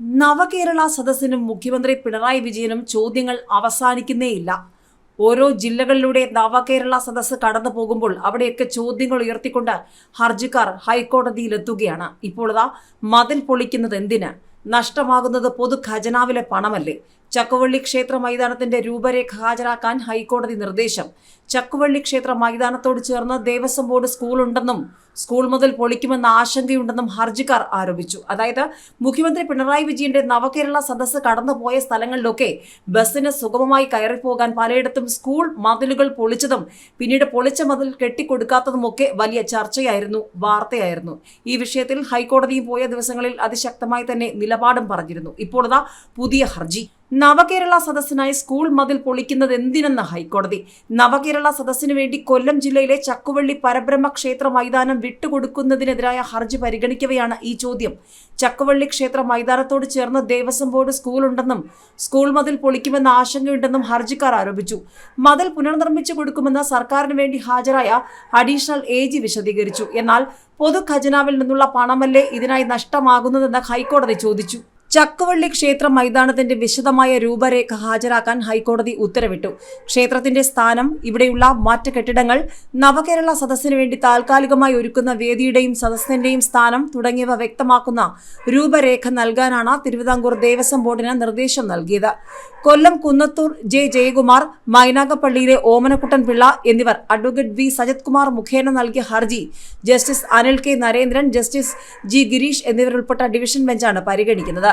നവകേരള സദസ്സിനും മുഖ്യമന്ത്രി പിണറായി വിജയനും ചോദ്യങ്ങൾ അവസാനിക്കുന്നേയില്ല. ഓരോ ജില്ലകളിലൂടെ നവകേരള സദസ്സ് കടന്നു പോകുമ്പോൾ അവിടെയൊക്കെ ചോദ്യങ്ങൾ ഉയർത്തിക്കൊണ്ട് ഹർജിക്കാർ ഹൈക്കോടതിയിലെത്തുകയാണ്. ഇപ്പോൾ ഇതാ മതിൽ പൊളിക്കുന്നത് എന്തിന്? നഷ്ടമാകുന്നത് പൊതു ഖജനാവിലെ പണമല്ലേ? ചക്കുവള്ളി ക്ഷേത്ര മൈതാനത്തിന്റെ രൂപരേഖ ഹാജരാക്കാൻ ഹൈക്കോടതി നിർദ്ദേശം. ചക്കുവള്ളി ക്ഷേത്ര മൈതാനത്തോട് ചേർന്ന് ദേവസ്വം ബോർഡ് സ്കൂൾ ഉണ്ടെന്നും സ്കൂൾ മുതൽ പൊളിക്കുമെന്ന ആശങ്കയുണ്ടെന്നും ഹർജിക്കാർ ആരോപിച്ചു. അതായത് മുഖ്യമന്ത്രി പിണറായി വിജയന്റെ നവകേരള സദസ്സ് കടന്നുപോയ സ്ഥലങ്ങളിലൊക്കെ ബസ്സിന് സുഗമമായി കയറിപ്പോകാൻ പലയിടത്തും സ്കൂൾ മതിലുകൾ പൊളിച്ചതും പിന്നീട് പൊളിച്ച മതിൽ കെട്ടിക്കൊടുക്കാത്തതുമൊക്കെ വലിയ ചർച്ചയായിരുന്നു വാർത്തയായിരുന്നു. ഈ വിഷയത്തിൽ ഹൈക്കോടതിയും പോയ ദിവസങ്ങളിൽ അതിശക്തമായി തന്നെ നിലപാടും പറഞ്ഞിരുന്നു. ഇപ്പോഴതാ പുതിയ ഹർജി. നവകേരള സദസ്സിനായി സ്കൂൾ മതിൽ പൊളിക്കുന്നത് എന്തിനെന്ന് ഹൈക്കോടതി. നവകേരള സദസ്സിനു വേണ്ടി കൊല്ലം ജില്ലയിലെ ചക്കുവള്ളി പരബ്രഹ്മ ക്ഷേത്ര മൈതാനം വിട്ടുകൊടുക്കുന്നതിനെതിരായ ഹർജി പരിഗണിക്കവെയാണ് ഈ ചോദ്യം. ചക്കുവള്ളി ക്ഷേത്ര മൈതാനത്തോട് ചേർന്ന് ദേവസ്വം ബോർഡ് സ്കൂൾ ഉണ്ടെന്നും സ്കൂൾ മതിൽ പൊളിക്കുമെന്ന ആശങ്കയുണ്ടെന്നും ഹർജിക്കാർ ആരോപിച്ചു. മതിൽ പുനർനിർമ്മിച്ചു കൊടുക്കുമെന്ന് സർക്കാരിന് വേണ്ടി ഹാജരായ അഡീഷണൽ എ വിശദീകരിച്ചു. എന്നാൽ പൊതു ഖജനാവിൽ നിന്നുള്ള പണമല്ലേ ഇതിനായി നഷ്ടമാകുന്നതെന്ന് ഹൈക്കോടതി ചോദിച്ചു. ചക്കുവള്ളി ക്ഷേത്ര മൈതാനത്തിന്റെ വിശദമായ രൂപരേഖ ഹാജരാക്കാൻ ഹൈക്കോടതി ഉത്തരവിട്ടു. ക്ഷേത്രത്തിന്റെ സ്ഥാനം ഇവിടെയുള്ള മറ്റ് കെട്ടിടങ്ങൾ നവകേരള സദസ്സിനു വേണ്ടി താൽക്കാലികമായി ഒരുക്കുന്ന വേദിയുടെയും സദസ്സിന്റെയും സ്ഥാനം തുടങ്ങിയവ വ്യക്തമാക്കുന്ന രൂപരേഖ നൽകാനാണ് തിരുവിതാംകൂർ ദേവസ്വം ബോർഡിന് നിർദ്ദേശം നൽകിയത്. കൊല്ലം കുന്നത്തൂർ ജെ ജയകുമാർ മൈനാഗപ്പള്ളിയിലെ ഓമനക്കുട്ടൻ പിള്ള എന്നിവർ അഡ്വക്കേറ്റ് വി സജത് കുമാർ മുഖേന നൽകിയ ഹർജി justice Anil K Narendran justice G Gireesh എന്നിവരുൾപ്പെട്ട division ബെഞ്ചാണ് പരിഗണിക്കുന്നത്.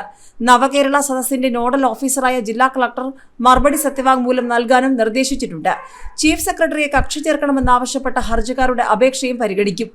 നവകേരള സദസ്സിന്റെ നോഡൽ ഓഫീസറായ ജില്ലാ കളക്ടർ മറുപടി സത്യവാങ്മൂലം നൽകാനും നിർദ്ദേശിച്ചിട്ടുണ്ട്. ചീഫ് സെക്രട്ടറിയെ കക്ഷി ചേർക്കണമെന്നാവശ്യപ്പെട്ട ഹർജിക്കാരുടെ അപേക്ഷയും പരിഗണിക്കും.